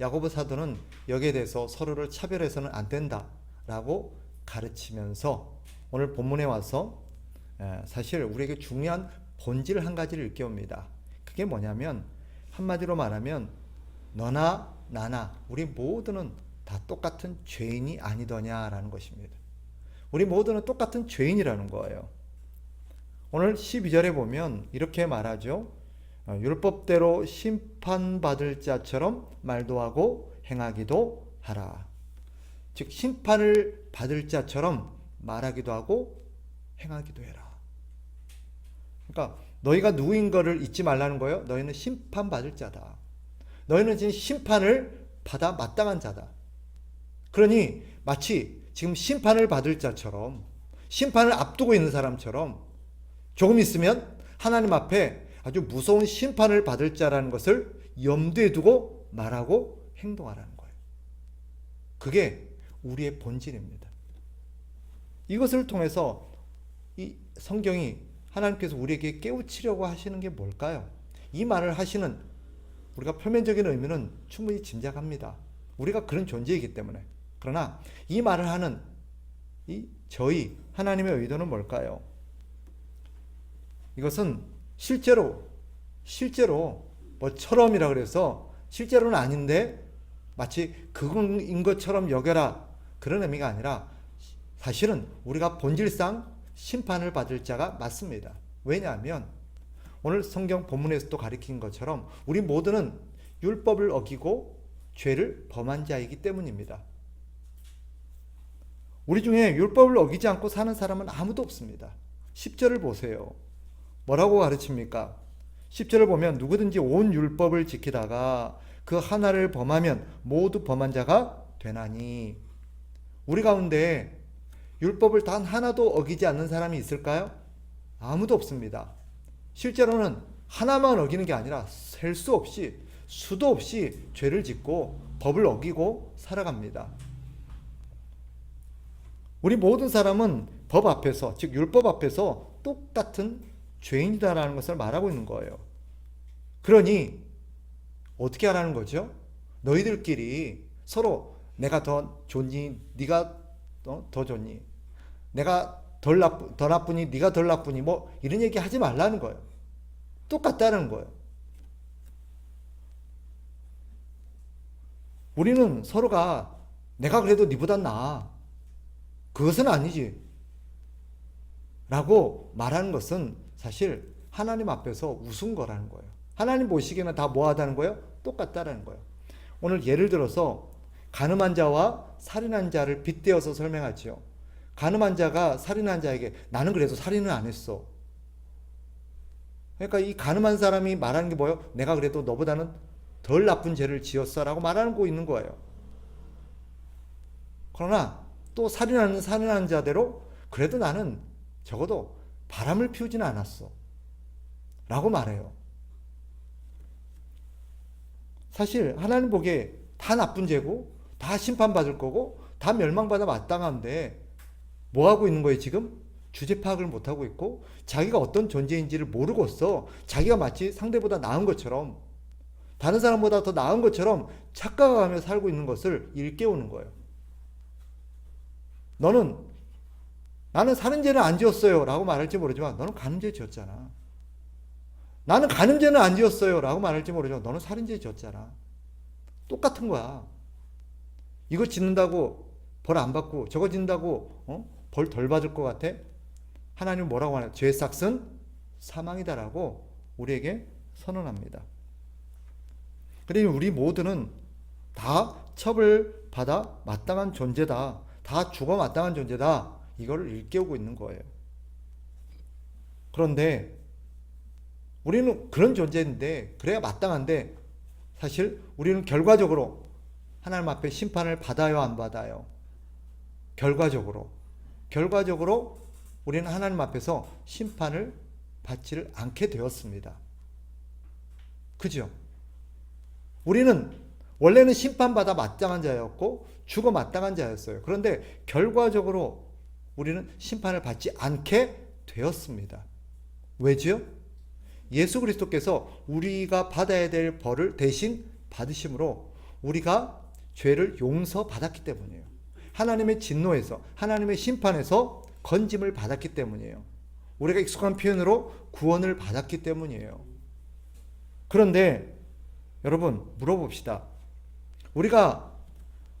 야고보 사도는 여기에 대해서 서로를 차별해서는 안 된다라고 가르치면서 오늘 본문에 와서 에, 사실 우리에게 중요한 본질 한 가지를 일깨웁니다. 그게 뭐냐면 한마디로 말하면 너나 나나 우리 모두는 다 똑같은 죄인이 아니더냐라는 것입니다. 우리 모두는 똑같은 죄인이라는 거예요. 오늘 12절에 보면 이렇게 말하죠. 어, 율법대로 심판받을 자처럼 말도 하고 행하기도 하라. 즉 심판을 받을 자처럼 말하기도 하고 행하기도 해라. 그러니까 너희가 누구인 거를 잊지 말라는 거예요. 너희는 심판받을 자다. 너희는 지금 심판을 받아 마땅한 자다. 그러니 마치 지금 심판을 받을 자처럼 심판을 앞두고 있는 사람처럼 조금 있으면 하나님 앞에 아주 무서운 심판을 받을 자라는 것을 염두에 두고 말하고 행동하라는 거예요. 그게 우리의 본질입니다. 이것을 통해서 이 성경이 하나님께서 우리에게 깨우치려고 하시는 게 뭘까요? 이 말을 하시는 우리가 표면적인 의미는 충분히 짐작합니다. 우리가 그런 존재이기 때문에. 그러나 이 말을 하는 이 저희 하나님의 의도는 뭘까요? 이것은 실제로 실제로 뭐처럼이라 그래서 실제로는 아닌데 마치 그건인 것처럼 여겨라 그런 의미가 아니라 사실은 우리가 본질상 심판을 받을 자가 맞습니다. 왜냐하면 오늘 성경 본문에서도 가리킨 것처럼 우리 모두는 율법을 어기고 죄를 범한 자이기 때문입니다. 우리 중에 율법을 어기지 않고 사는 사람은 아무도 없습니다. 10절을 보세요. 뭐라고 가르칩니까? 10절을 보면 누구든지 온 율법을 지키다가 그 하나를 범하면 모두 범한 자가 되나니 우리 가운데 율법을 단 하나도 어기지 않는 사람이 있을까요? 아무도 없습니다. 실제로는 하나만 어기는 게 아니라 셀 수 없이 수도 없이 죄를 짓고 법을 어기고 살아갑니다. 우리 모든 사람은 법 앞에서 즉 율법 앞에서 똑같은 죄인이다라는 것을 말하고 있는 거예요. 그러니 어떻게 하라는 거죠? 너희들끼리 서로 내가 더 좋니 네가 더, 더 좋니 내가 덜 나쁘 더 나쁘니 네가 덜 나쁘니 뭐 이런 얘기 하지 말라는 거예요. 똑같다는 거예요. 우리는 서로가 내가 그래도 네보단 나아. 그것은 아니지. 라고 말하는 것은 사실 하나님 앞에서 우스운 거라는 거예요. 하나님 보시기에는 다 뭐하다는 거예요? 똑같다라는 거예요. 오늘 예를 들어서 가늠한 자와 살인한 자를 빗대어서 설명하지요. 가늠한 자가 살인한 자에게 나는 그래도 살인은 안 했어. 그러니까 이 가늠한 사람이 말하는 게 뭐예요? 내가 그래도 너보다는 덜 나쁜 죄를 지었어라고 말하는 거 있는 거예요. 그러나 또 살인하는 살인하는 자대로 그래도 나는 적어도 바람을 피우지는 않았어. 라고 말해요. 사실 하나님 보기에 다 나쁜 죄고 다 심판받을 거고 다 멸망받아 마땅한데 뭐 하고 있는 거예요 지금? 주제 파악을 못 하고 있고 자기가 어떤 존재인지를 모르고서 자기가 마치 상대보다 나은 것처럼 다른 사람보다 더 나은 것처럼 착각하며 살고 있는 것을 일깨우는 거예요. 너는 나는 살인죄는 안 지었어요 라고 말할지 모르지만 너는 가늠죄 지었잖아. 나는 가늠죄는 안 지었어요 라고 말할지 모르지만 너는 살인죄 지었잖아. 똑같은 거야. 이거 짓는다고 벌 안 받고 저거 짓는다고 어? 벌덜 받을 것 같아? 하나님 뭐라고 하나요? 죄의 삭은 사망이다라고 우리에게 선언합니다. 그러니 우리 모두는 다 처벌받아 마땅한 존재다. 다 죽어 마땅한 존재다. 이거를 일깨우고 있는 거예요. 그런데 우리는 그런 존재인데 그래야 마땅한데 사실 우리는 결과적으로 하나님 앞에 심판을 받아요 안 받아요? 결과적으로 결과적으로 우리는 하나님 앞에서 심판을 받지를 않게 되었습니다. 그죠? 우리는 원래는 심판받아 마땅한 자였고 죽어 마땅한 자였어요. 그런데 결과적으로 우리는 심판을 받지 않게 되었습니다. 왜지요? 예수 그리스도께서 우리가 받아야 될 벌을 대신 받으심으로 우리가 죄를 용서받았기 때문이에요. 하나님의 진노에서 하나님의 심판에서 건짐을 받았기 때문이에요. 우리가 익숙한 표현으로 구원을 받았기 때문이에요. 그런데 여러분 물어봅시다. 우리가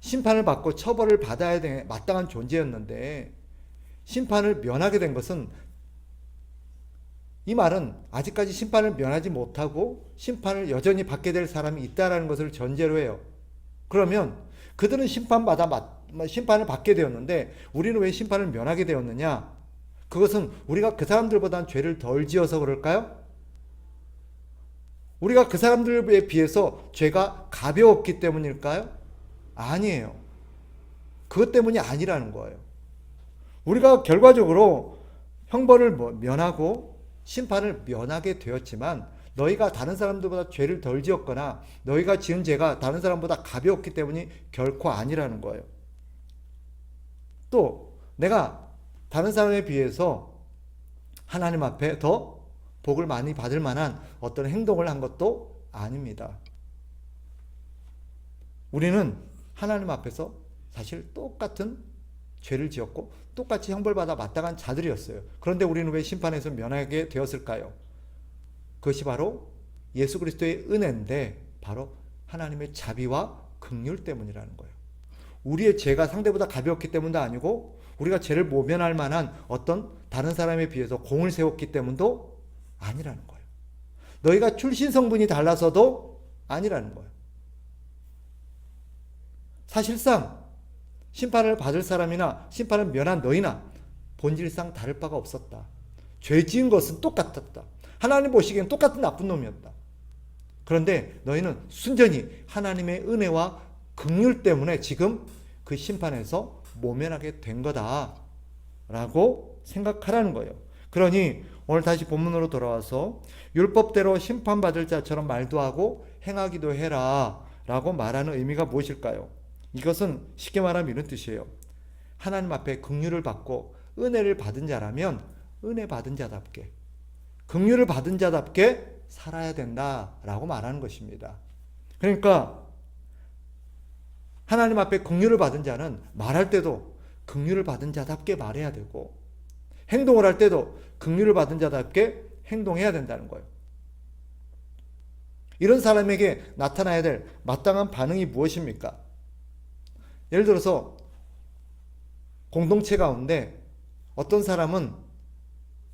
심판을 받고 처벌을 받아야 돼 마땅한 존재였는데 심판을 면하게 된 것은 이 말은 아직까지 심판을 면하지 못하고 심판을 여전히 받게 될 사람이 있다라는 것을 전제로 해요. 그러면 그들은 심판받아 심판을 받게 되었는데 우리는 왜 심판을 면하게 되었느냐? 그것은 우리가 그 사람들보다는 죄를 덜 지어서 그럴까요? 우리가 그 사람들에 비해서 죄가 가벼웠기 때문일까요? 아니에요. 그것 때문이 아니라는 거예요. 우리가 결과적으로 형벌을 뭐 면하고 심판을 면하게 되었지만 너희가 다른 사람들보다 죄를 덜 지었거나 너희가 지은 죄가 다른 사람보다 가벼웠기 때문이 결코 아니라는 거예요. 또 내가 다른 사람에 비해서 하나님 앞에 더 복을 많이 받을 만한 어떤 행동을 한 것도 아닙니다. 우리는 하나님 앞에서 사실 똑같은 죄를 지었고 똑같이 형벌받아 마땅한 자들이었어요. 그런데 우리는 왜 심판에서 면하게 되었을까요? 그것이 바로 예수 그리스도의 은혜인데 바로 하나님의 자비와 긍휼 때문이라는 거예요. 우리의 죄가 상대보다 가벼웠기 때문도 아니고 우리가 죄를 모면할 만한 어떤 다른 사람에 비해서 공을 세웠기 때문도 아니라는 거예요. 너희가 출신 성분이 달라서도 아니라는 거예요. 사실상 심판을 받을 사람이나 심판을 면한 너희나 본질상 다를 바가 없었다. 죄 지은 것은 똑같았다. 하나님 보시기엔 똑같은 나쁜 놈이었다. 그런데 너희는 순전히 하나님의 은혜와 긍휼 때문에 지금 그 심판에서 모면하게 된 거다 라고 생각하라는 거예요. 그러니 오늘 다시 본문으로 돌아와서 율법대로 심판받을 자처럼 말도 하고 행하기도 해라 라고 말하는 의미가 무엇일까요? 이것은 쉽게 말하면 이런 뜻이에요. 하나님 앞에 긍휼을 받고 은혜를 받은 자라면 은혜 받은 자답게 긍휼을 받은 자답게 살아야 된다라고 말하는 것입니다. 그러니까 하나님 앞에 긍휼을 받은 자는 말할 때도 긍휼을 받은 자답게 말해야 되고 행동을 할 때도 긍휼을 받은 자답게 행동해야 된다는 거예요. 이런 사람에게 나타나야 될 마땅한 반응이 무엇입니까? 예를 들어서 공동체 가운데 어떤 사람은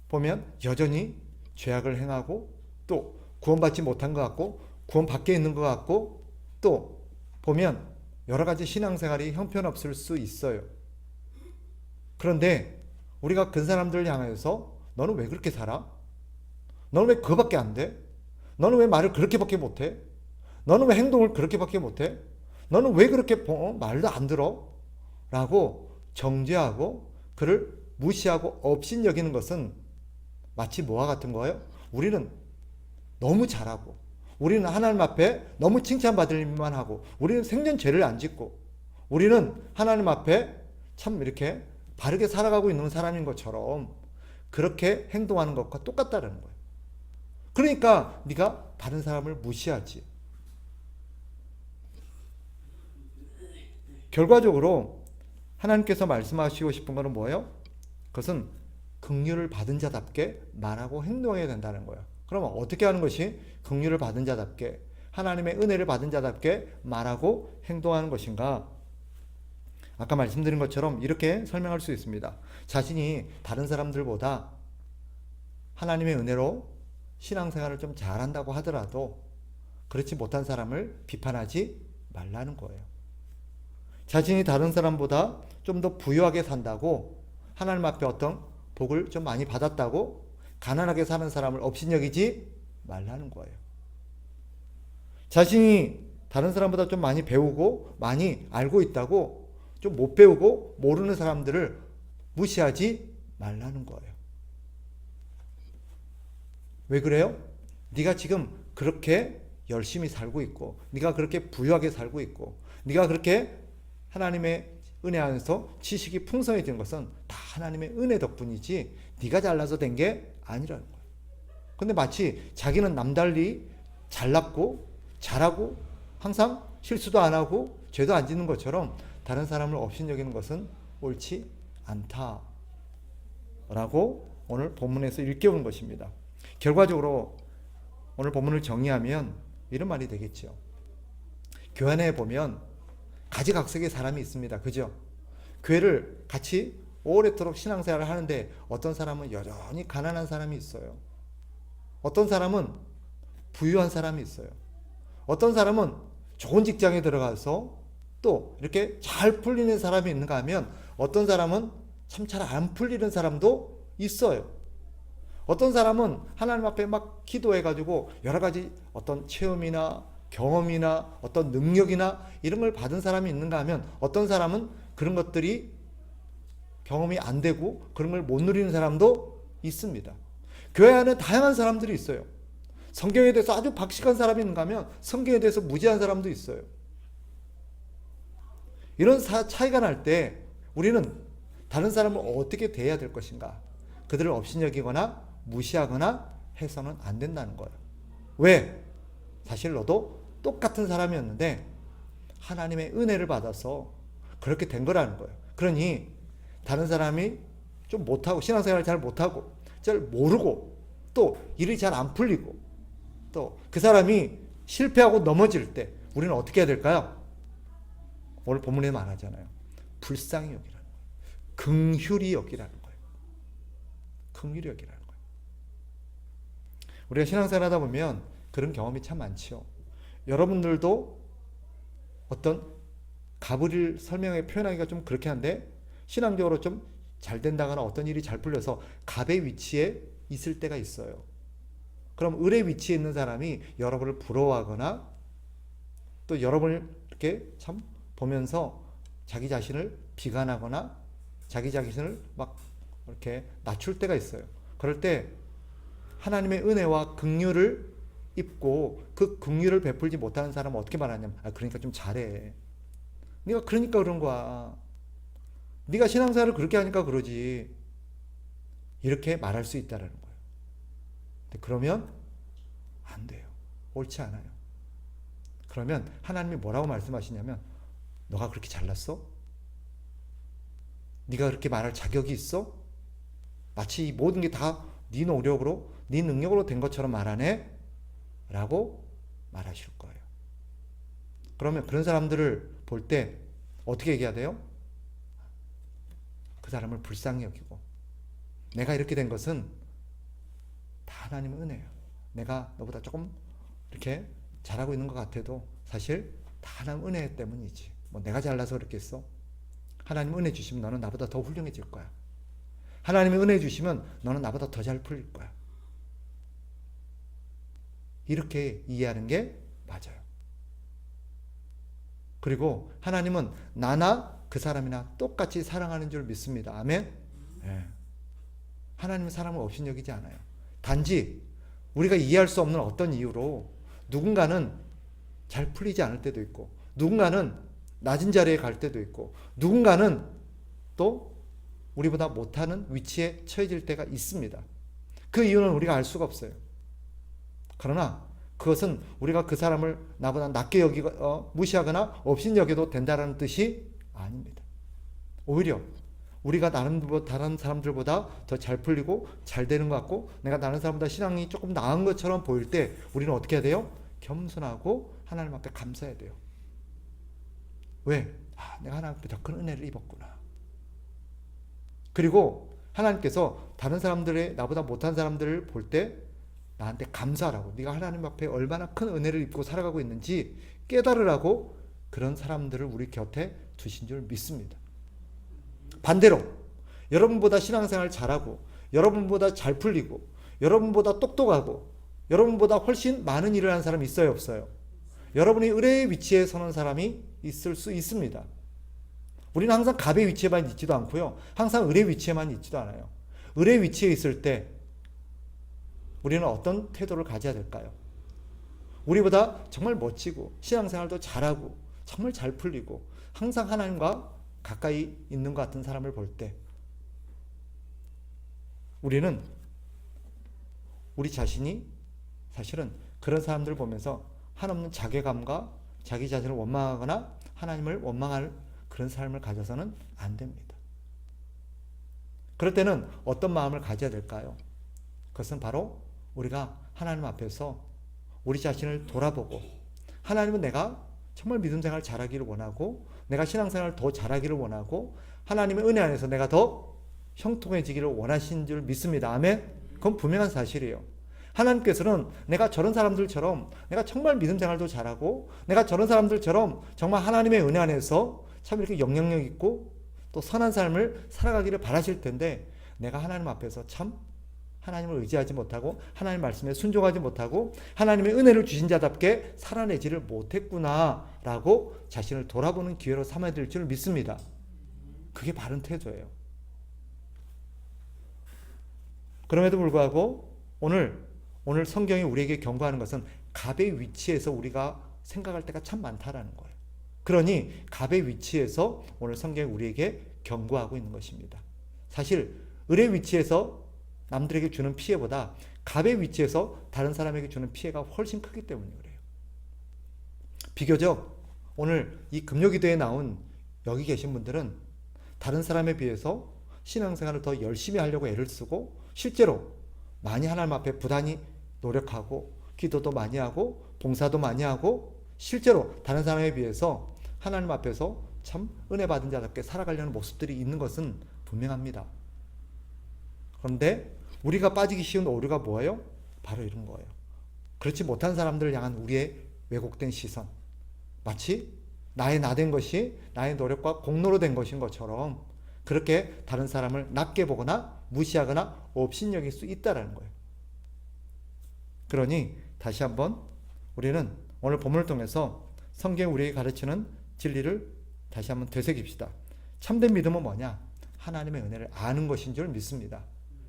보면 여전히 죄악을 행하고 또 구원받지 못한 것 같고 구원 밖에 있는 것 같고 또 보면 여러 가지 신앙생활이 형편없을 수 있어요. 그런데 우리가 그 사람들을 향해서 너는 왜 그렇게 살아? 너는 왜 그거밖에 안 돼? 너는 왜 말을 그렇게밖에 못해? 너는 왜 행동을 그렇게밖에 못해? 너는 왜 그렇게 어, 말도 안 들어? 라고 정죄하고 그를 무시하고 업신 여기는 것은 마치 뭐와 같은 거예요? 우리는 너무 잘하고 우리는 하나님 앞에 너무 칭찬받을 일만 하고 우리는 생전 죄를 안 짓고 우리는 하나님 앞에 참 이렇게 바르게 살아가고 있는 사람인 것처럼 그렇게 행동하는 것과 똑같다는 거예요. 그러니까 네가 다른 사람을 무시하지. 결과적으로 하나님께서 말씀하시고 싶은 것은 뭐예요? 그것은 긍휼을 받은 자답게 말하고 행동해야 된다는 거예요. 그러면 어떻게 하는 것이 긍휼을 받은 자답게 하나님의 은혜를 받은 자답게 말하고 행동하는 것인가? 아까 말씀드린 것처럼 이렇게 설명할 수 있습니다. 자신이 다른 사람들보다 하나님의 은혜로 신앙생활을 좀 잘한다고 하더라도 그렇지 못한 사람을 비판하지 말라는 거예요. 자신이 다른 사람보다 좀 더 부유하게 산다고 하나님 앞에 어떤 복을 좀 많이 받았다고 가난하게 사는 사람을 업신여기지 말라는 거예요. 자신이 다른 사람보다 좀 많이 배우고 많이 알고 있다고 좀 못 배우고 모르는 사람들을 무시하지 말라는 거예요. 왜 그래요? 네가 지금 그렇게 열심히 살고 있고 네가 그렇게 부유하게 살고 있고 네가 그렇게 하나님의 은혜 안에서 지식이 풍성해진 것은 다 하나님의 은혜 덕분이지 네가 잘나서 된 게 아니라는 거예요. 근데 마치 자기는 남달리 잘났고 잘하고 항상 실수도 안 하고 죄도 안 짓는 것처럼 다른 사람을 업신여기는 것은 옳지 않다 라고 오늘 본문에서 일깨우는 것입니다. 결과적으로 오늘 본문을 정리하면 이런 말이 되겠죠. 안에 보면 가지각색의 사람이 있습니다. 그죠? 교회를 같이 오래도록 신앙생활을 하는데 어떤 사람은 여전히 가난한 사람이 있어요. 어떤 사람은 부유한 사람이 있어요. 어떤 사람은 좋은 직장에 들어가서 또 이렇게 잘 풀리는 사람이 있는가 하면 어떤 사람은 참 잘 안 풀리는 사람도 있어요. 어떤 사람은 하나님 앞에 막 기도해가지고 여러 가지 어떤 체험이나 경험이나 어떤 능력이나 이런 걸 받은 사람이 있는가 하면 어떤 사람은 그런 것들이 경험이 안 되고 그런 걸 못 누리는 사람도 있습니다. 교회 안에 다양한 사람들이 있어요. 성경에 대해서 아주 박식한 사람이 있는가 하면 성경에 대해서 무지한 사람도 있어요. 이런 사, 차이가 날 때 우리는 다른 사람을 어떻게 대해야 될 것인가? 그들을 업신여기거나 무시하거나 해서는 안 된다는 거예요. 왜? 사실 너도 똑같은 사람이었는데 하나님의 은혜를 받아서 그렇게 된 거라는 거예요. 그러니 다른 사람이 좀 못하고 신앙생활을 잘 못하고 잘 모르고 또 일이 잘 안 풀리고 또 그 사람이 실패하고 넘어질 때 우리는 어떻게 해야 될까요? 오늘 본문에 말하잖아요. 불쌍히 여기라는 거예요. 긍휼히 여기라는 거예요. 긍휼히 여기라는 거예요. 우리가 신앙생활 하다 보면 그런 경험이 참 많지요. 여러분들도 어떤 가불을 설명해 표현하기가 좀 그렇게 한데 신앙적으로 좀 잘 된다거나 어떤 일이 잘 풀려서 갑의 위치에 있을 때가 있어요. 그럼 을의 위치에 있는 사람이 여러분을 부러워하거나 또 여러분을 이렇게 참 보면서 자기 자신을 비관하거나 자기 자신을 막 이렇게 낮출 때가 있어요. 그럴 때 하나님의 은혜와 긍휼을 입고 그 긍휼을 베풀지 못하는 사람은 어떻게 말하냐면 아 그러니까 좀 잘해. 네가 그러니까 그런 거야. 네가 신앙생활을 그렇게 하니까 그러지. 이렇게 말할 수 있다라는 거예요. 그러면 안 돼요. 옳지 않아요. 그러면 하나님이 뭐라고 말씀하시냐면 너가 그렇게 잘났어? 네가 그렇게 말할 자격이 있어? 마치 이 모든 게 다 네 노력으로 네 능력으로 된 것처럼 말하네? 라고 말하실 거예요. 그러면 그런 사람들을 볼 때 어떻게 얘기해야 돼요? 그 사람을 불쌍히 여기고 내가 이렇게 된 것은 다 하나님의 은혜예요. 내가 너보다 조금 이렇게 잘하고 있는 것 같아도 사실 다 하나님 은혜 때문이지. 뭐 내가 잘나서 그렇겠어? 하나님 은혜 주시면 너는 나보다 더 훌륭해질 거야. 하나님의 은혜 주시면 너는 나보다 더 잘 풀릴 거야. 이렇게 이해하는 게 맞아요. 그리고 하나님은 나나 그 사람이나 똑같이 사랑하는 줄 믿습니다. 아멘. 예. 하나님은 사람을 없인 여기지 않아요. 단지 우리가 이해할 수 없는 어떤 이유로 누군가는 잘 풀리지 않을 때도 있고 누군가는 낮은 자리에 갈 때도 있고 누군가는 또 우리보다 못하는 위치에 처해질 때가 있습니다. 그 이유는 우리가 알 수가 없어요. 그러나 그것은 우리가 그 사람을 나보다 낮게 여기고 어, 무시하거나 없인 여겨도 된다라는 뜻이 아닙니다. 오히려 우리가 다른 다른 사람들보다 더 잘 풀리고 잘 되는 것 같고 내가 다른 사람보다 신앙이 조금 나은 것처럼 보일 때 우리는 어떻게 해야 돼요? 겸손하고 하나님 앞에 감사해야 돼요. 왜? 아, 내가 하나님 앞에 더 큰 은혜를 입었구나. 그리고 하나님께서 다른 사람들의 나보다 못한 사람들을 볼때 나한테 감사하라고 네가 하나님 앞에 얼마나 큰 은혜를 입고 살아가고 있는지 깨달으라고 그런 사람들을 우리 곁에 두신 줄 믿습니다. 반대로 여러분보다 신앙생활 잘하고 여러분보다 잘 풀리고 여러분보다 똑똑하고 여러분보다 훨씬 많은 일을 하는 사람이 있어요 없어요? 여러분이 의뢰의 위치에 서는 사람이 있을 수 있습니다. 우리는 항상 갑의 위치에만 있지도 않고요. 항상 을의 위치에만 있지도 않아요. 을의 위치에 있을 때 우리는 어떤 태도를 가져야 될까요? 우리보다 정말 멋지고 신앙생활도 잘하고 정말 잘 풀리고 항상 하나님과 가까이 있는 것 같은 사람을 볼 때 우리는 우리 자신이 사실은 그런 사람들을 보면서 한없는 자괴감과 자기 자신을 원망하거나 하나님을 원망할 그런 삶을 가져서는 안 됩니다. 그럴 때는 어떤 마음을 가져야 될까요? 그것은 바로 우리가 하나님 앞에서 우리 자신을 돌아보고 하나님은 내가 정말 믿음 생활 잘하기를 원하고 내가 신앙생활을 더 잘하기를 원하고 하나님의 은혜 안에서 내가 더 형통해지기를 원하신 줄 믿습니다. 아멘. 그건 분명한 사실이에요. 하나님께서는 내가 저런 사람들처럼 내가 정말 믿음 생활도 잘하고 내가 저런 사람들처럼 정말 하나님의 은혜 안에서 참 이렇게 영향력 있고 또 선한 삶을 살아가기를 바라실 텐데 내가 하나님 앞에서 참 하나님을 의지하지 못하고 하나님 말씀에 순종하지 못하고 하나님의 은혜를 주신 자답게 살아내지를 못했구나라고 자신을 돌아보는 기회로 삼아야 될 줄 믿습니다. 그게 바른 태도예요. 그럼에도 불구하고 오늘 오늘 성경이 우리에게 경고하는 것은 갑의 위치에서 우리가 생각할 때가 참 많다라는 거예요. 그러니 갑의 위치에서 오늘 성경이 우리에게 경고하고 있는 것입니다. 사실 을의 위치에서 남들에게 주는 피해보다 갑의 위치에서 다른 사람에게 주는 피해가 훨씬 크기 때문에 그래요. 비교적 오늘 이 금요기도에 나온 여기 계신 분들은 다른 사람에 비해서 신앙생활을 더 열심히 하려고 애를 쓰고 실제로 많이 하나님 앞에 부단히 노력하고 기도도 많이 하고 봉사도 많이 하고 실제로 다른 사람에 비해서 하나님 앞에서 참 은혜 받은 자답게 살아가려는 모습들이 있는 것은 분명합니다. 그런데 우리가 빠지기 쉬운 오류가 뭐예요? 바로 이런 거예요. 그렇지 못한 사람들을 향한 우리의 왜곡된 시선. 마치 나의 나 된 것이 나의 노력과 공로로 된 것인 것처럼 그렇게 다른 사람을 낮게 보거나 무시하거나 업신여길 수 있다라는 거예요. 그러니 다시 한번 우리는 오늘 본문을 통해서 성경이 우리에게 가르치는 진리를 다시 한번 되새깁시다. 참된 믿음은 뭐냐? 하나님의 은혜를 아는 것인 줄 믿습니다.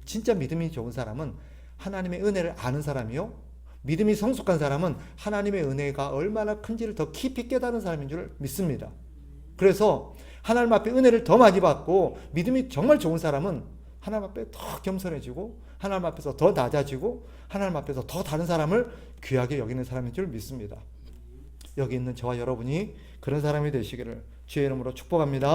진짜 믿음이 좋은 사람은 하나님의 은혜를 아는 사람이요. 믿음이 성숙한 사람은 하나님의 은혜가 얼마나 큰지를 더 깊이 깨달은 사람인 줄 믿습니다. 그래서 하나님 앞에 은혜를 더 많이 받고 믿음이 정말 좋은 사람은 하나님 앞에 더 겸손해지고 하나님 앞에서 더 낮아지고 하나님 앞에서 더 다른 사람을 귀하게 여기는 사람인 줄 믿습니다. 여기 있는 저와 여러분이 그런 사람이 되시기를 주의 이름으로 축복합니다.